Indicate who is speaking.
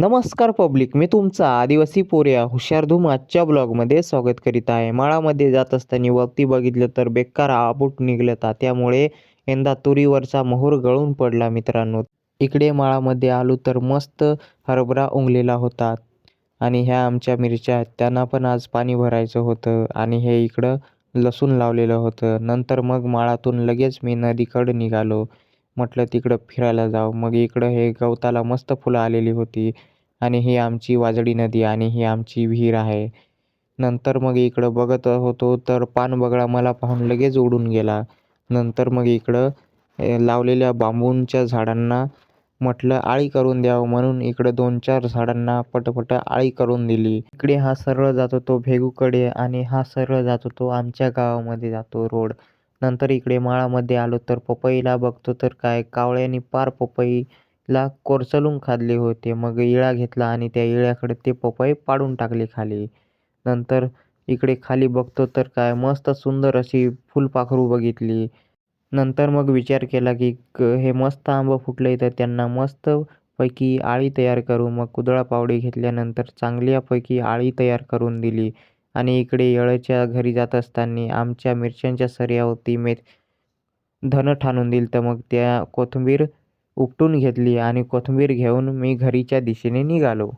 Speaker 1: नमस्कार पब्लिक मी तुमचा आदिवासी पोऱ्या हुशारधूम आजच्या ब्लॉगमध्ये स्वागत करीत आहे. माळामध्ये जात असताना वरती बघितलं तर बेकार आबूट निघलता त्यामुळे यंदा तुरीवरचा मोहर गळून पडला मित्रांनो. इकडे माळामध्ये आलो तर मस्त हरभरा उंगलेला होता आणि ह्या आमच्या मिरच्या आहेत त्यांना पण आज पाणी भरायचं होतं आणि हे इकडं लसूण लावलेलं होतं. नंतर मग माळातून लगेच मी नदीकडं निघालो. म्हटलं तिकडं फिरायला जाऊ. मग इकडं हे गवताला मस्त फुलं आलेली होती आणि ही आमची वाजडी नदी आणि ही आमची विहीर आहे. नंतर मग इकडं बघत होतो तर पानबगळा मला पाहून लगेच उडून गेला. नंतर मग इकडं लावलेल्या बांबूंच्या झाडांना म्हटलं आळी करून द्यावं म्हणून इकडं दोन चार झाडांना पटपट आळी करून दिली. इकडे हा सरळ जात होतो भेगूकडे आणि हा सरळ जात होतो आमच्या गावामध्ये जातो रोड. नंतर इकडे माळामध्ये आलो तर पपईला बघतो तर काय कावळ्याने पार पपईला कोरचलून खाल्ले होते. मग इळा घेतला आणि त्या इळ्याकडे ते पपई पाडून टाकले खाली. नंतर इकडे खाली बघतो तर काय मस्त सुंदर अशी फुलपाखरू बघितली. नंतर मग विचार केला की क हे मस्त आंबं फुटले तर त्यांना मस्त पैकी आळी तयार करू. मग कुदळा पावडी घेतल्यानंतर चांगल्यापैकी आळी तयार करून दिली. आणि इकडे येळच्या घरी जात असताना आमच्या मिरच्यांच्या सर्यावती मे धन ठाणून दिलं. तर मग त्या कोथिंबीर उपटून घेतली आणि कोथिंबीर घेऊन मी घरीच्या दिशेने निघालो.